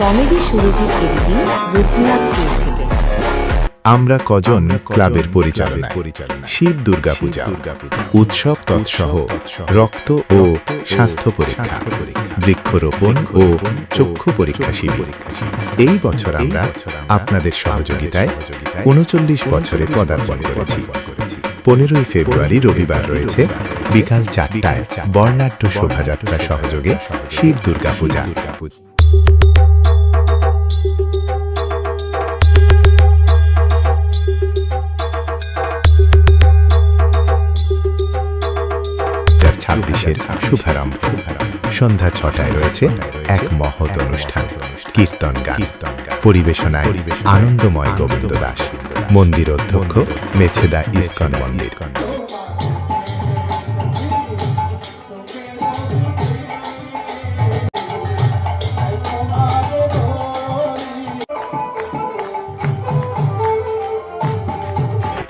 Comedy Surajit editing Raghunathpur থেকে। আমরা কজন ক্লাবের পরিচালনা শিব দুর্গা পূজা উৎসব তৎসহ রক্ত ও স্বাস্থ্য পরীক্ষা বৃক্ষরোপণ ও চক্ষু পরীক্ষা শিবির। এই বছর আমরা আপনাদের সহযোগিতায় উনচল্লিশ বছরে পদার্পণ করেছি। পনেরোই ফেব্রুয়ারি রবিবার রয়েছে। বিকাল চারটায় বর্ণাঢ্য শোভাযাত্রা সহযোগে শিব দুর্গা পূজা। ছাব্বিশের শুভারম্ভ। সন্ধ্যা ছটায় রয়েছে এক মহৎ অনুষ্ঠান। কীর্তন গান। পরিবেশনায় আনন্দময় গোবিন্দ দাস। মন্দির অধ্যক্ষ মেছেদা ইস্কন মন্দির।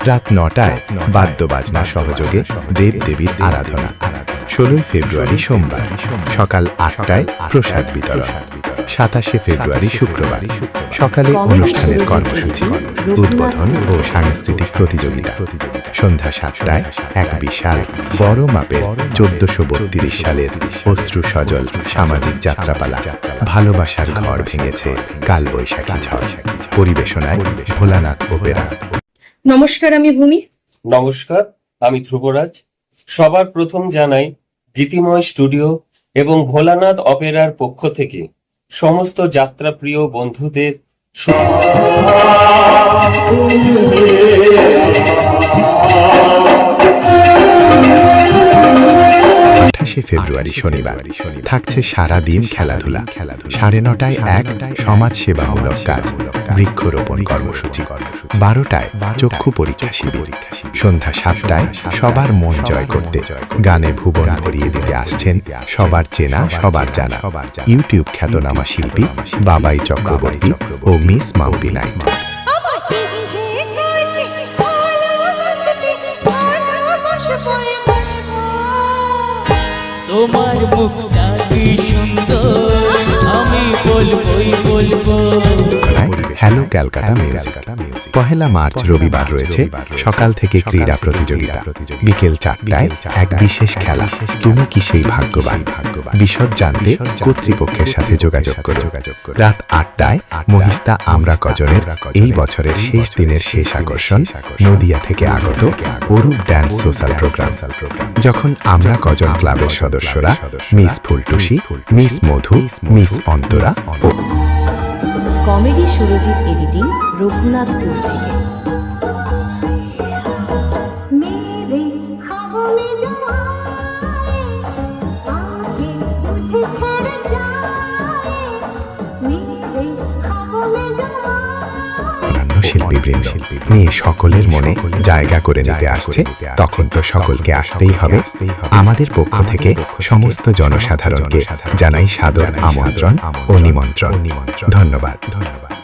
রাত নটায় বাদ্যবাজনা সহযোগে দেব দেবীর আরাধনা। ষোলোই ফেব্রুয়ারি সোমবার। সকাল আটটায় প্রসাদ বিতরণ। সাতাশে ফেব্রুয়ারি শুক্রবার। সকালে অনুষ্ঠানের কর্মসূচি উদ্বোধন ও সাংস্কৃতিক প্রতিযোগিতা। সন্ধ্যা সাতটায় এক বিশাল বড় মাপের চোদ্দশো বত্রিশ সালের অশ্রু সজল সামাজিক যাত্রাপালা। ভালোবাসার ঘর ভেঙেছে কালবৈশাখী ঝড়। পরিবেশনায় ভোলানাথ ওপেরা। নমস্কার আমি ভূমি। নমস্কার আমি ধ্রুবরাজ। সবার প্রথম জানাই গীতিময় স্টুডিও এবং ভোলানাথ অপেরার পক্ষ থেকে সমস্ত যাত্রাপ্রিয় বন্ধুদের আঠাশে ফেব্রুয়ারি শনিবার। থাকছে সারা দিন খেলাধুলা। সাড়ে নটায় এক সমাজ সেবামূলক কাজ। বৃক্ষরোপণ কর্মসূচি। বারোটায় চক্ষু পরীক্ষা শিবির। সন্ধ্যা সাতটায় সবার মন জয় করতে। গানে ভুবন ভরিয়ে দিতে আসছেন সবার চেনা সবার জানা। ইউটিউব খ্যাতনামা শিল্পী বাবাই চক্রবর্তী ও মিস মাম্পি নাইট তোমার মুখটা কি সুন্দর। আমি বলবই বলব ক্যালকাটা মিউজিক পহেলা মার্চ রবিবার রয়েছে সকাল থেকে ক্রীড়া প্রতিযোগিতা। বিকেল চারটায় এক বিশেষ খেলা। তুমি কি সেই ভাগ্যবান? বিশদ জানতে কর্তৃপক্ষের সাথে যোগাযোগ করো। রাত আটটায় মহিস্তা আমরা কজনের এই বছরের শেষ দিনের শেষ আকর্ষণ নদিয়া থেকে আগত অরূপ ড্যান্স সোশ্যাল প্রোগ্রাম যখন আমরা কজন ক্লাবের সদস্যরা miss Phultusi miss Madhu miss Antara ও কমেডি সুরজিৎ এডিটিং রঘুনাথপুর থেকে। শিল্পীবৃন্দ নিয়ে সকলের মনে জায়গা করে নিতে আসছে। তখন তো সকলকে আসতেই হবে। আমাদের পক্ষ থেকে সমস্ত জনসাধারণকে জানাই সাদর আমন্ত্রণ ও নিমন্ত্রণ। ধন্যবাদ। ধন্যবাদ।